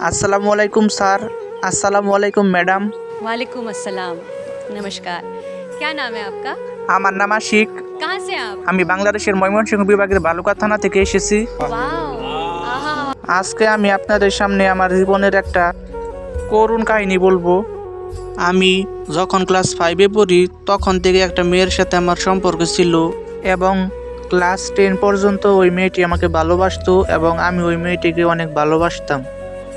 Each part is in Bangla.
আসসালামু আলাইকুম স্যার আসসালামু আলাইকুম ম্যাডাম वालेकुम अस्सलाम नमस्कार क्या नाम है आपका আমার নাম আশিক कहाँ से हैं आप আমি বাংলাদেশের ময়মনসিংহ বিভাগের বালুকা থানা থেকে এসেছি वाओ आहा আজকে আমি আপনাদের সামনে আমার জীবনের একটা করুণ কাহিনী বলবো আমি যখন ক্লাস ফাইভে পড়ি তখন থেকে একটা মেয়ের সাথে আমার সম্পর্ক ছিল এবং ক্লাস টেন পর্যন্ত ওই মেয়েটি আমাকে ভালোবাসতো এবং আমি ওই মেয়েটিকে অনেক ভালোবাসতাম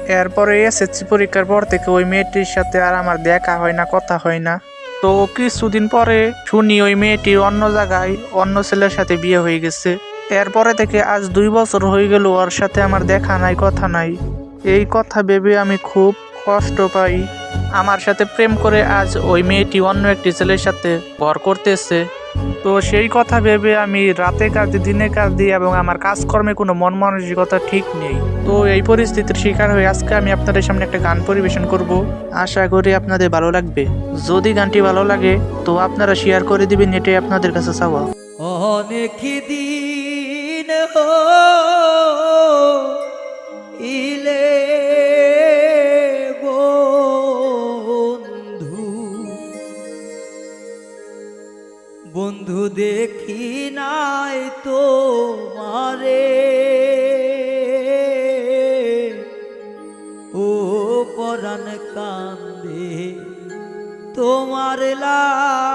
এরপরে এসএসসি পরীক্ষার পর থেকে ওই মেয়েটির সাথে আর আমার দেখা হয় না, কথা হয় না। তো কিছুদিন পরে শুনি ওই মেয়েটি অন্য জায়গায় অন্য ছেলের সাথে বিয়ে হয়ে গেছে। এরপরে থেকে আজ দুই বছর হয়ে গেল ওর সাথে আমার দেখা নাই, কথা নাই। এই কথা ভেবে আমি খুব কষ্ট পাই। আমার সাথে প্রেম করে আজ ওই মেয়েটি অন্য একটি ছেলের সাথে ঘর করতেছে। তো সেই কথা ভেবে আমি রাতে কাজ দিই দিনে কাজ দিই এবং আমার কাজকর্মে কোনো মন মানসিকতা ঠিক নেই। তো এই পরিস্থিতির শিকার হয়ে আজকে আমি আপনাদের সামনে একটা গান পরিবেশন করব। আশা করি আপনাদের ভালো লাগবে। যদি গানটি ভালো লাগে, তো আপনারা শেয়ার করে দিবেন, এটাই আপনাদের কাছে চাওয়া। অনেক দিন ইলে দেখি নাই তো মারে ও পরাণ কান্দে তোমার লাইগা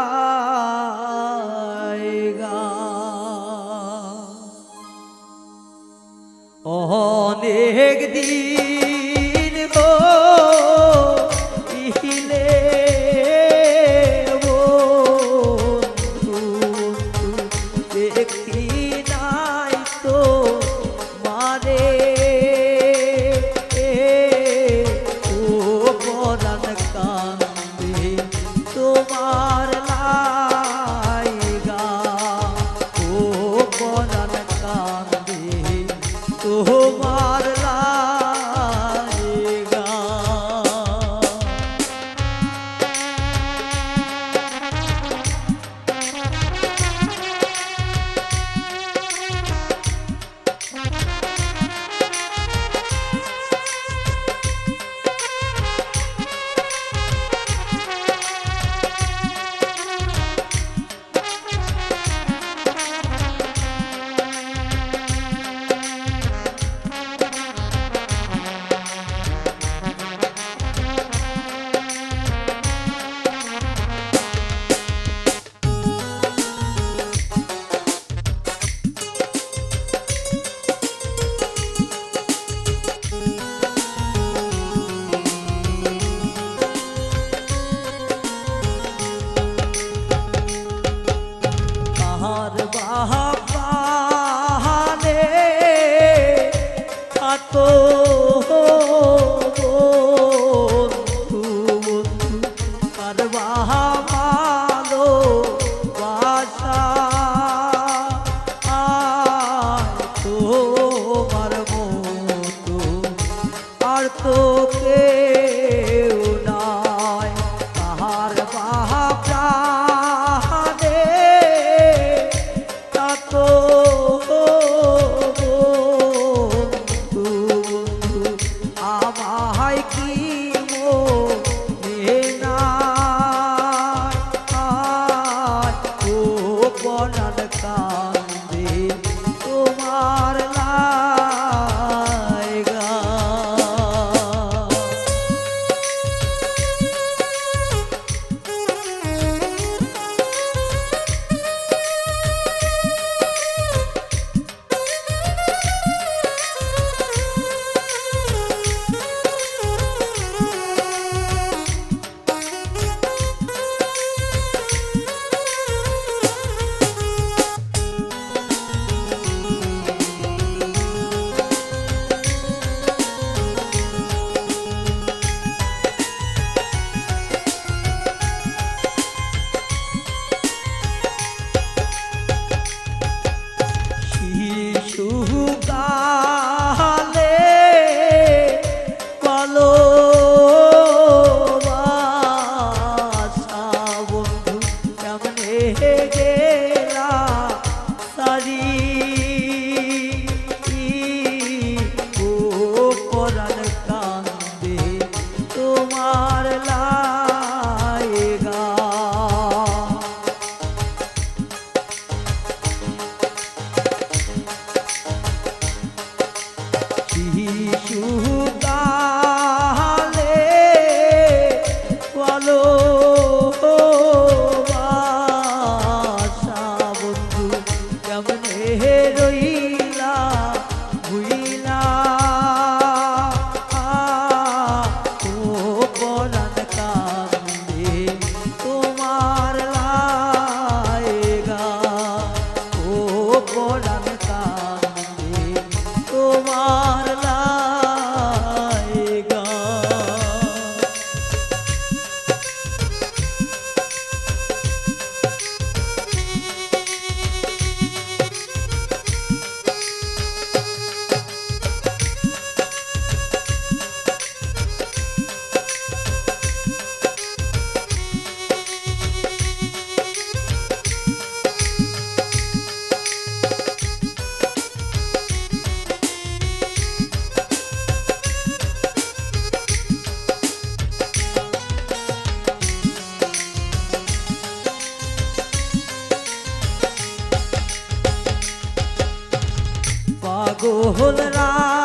আতো বন্ধু বন্ধু কার বাহালো বাসা। তোমার মতো আর তো রই কোহল রা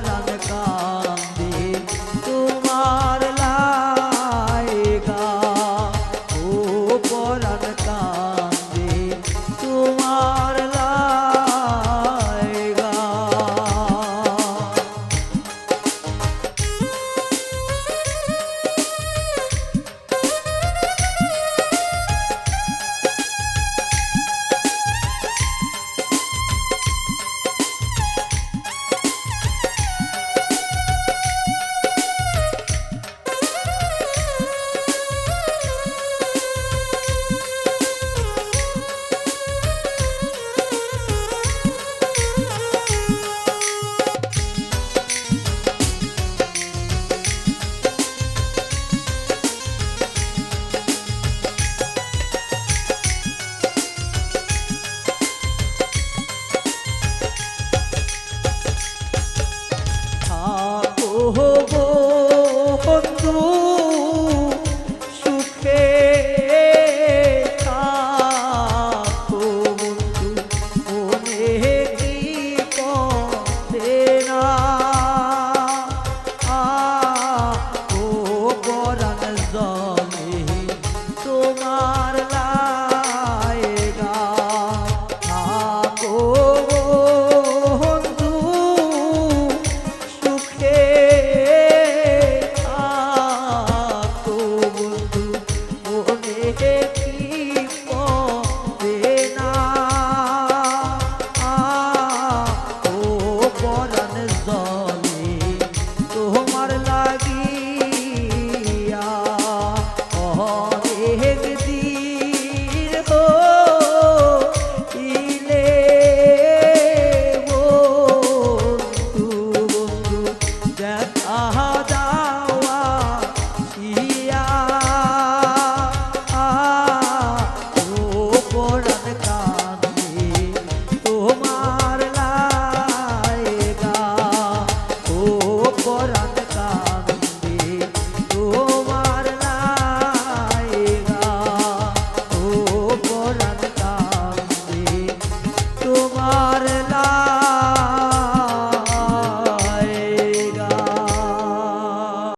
রাগ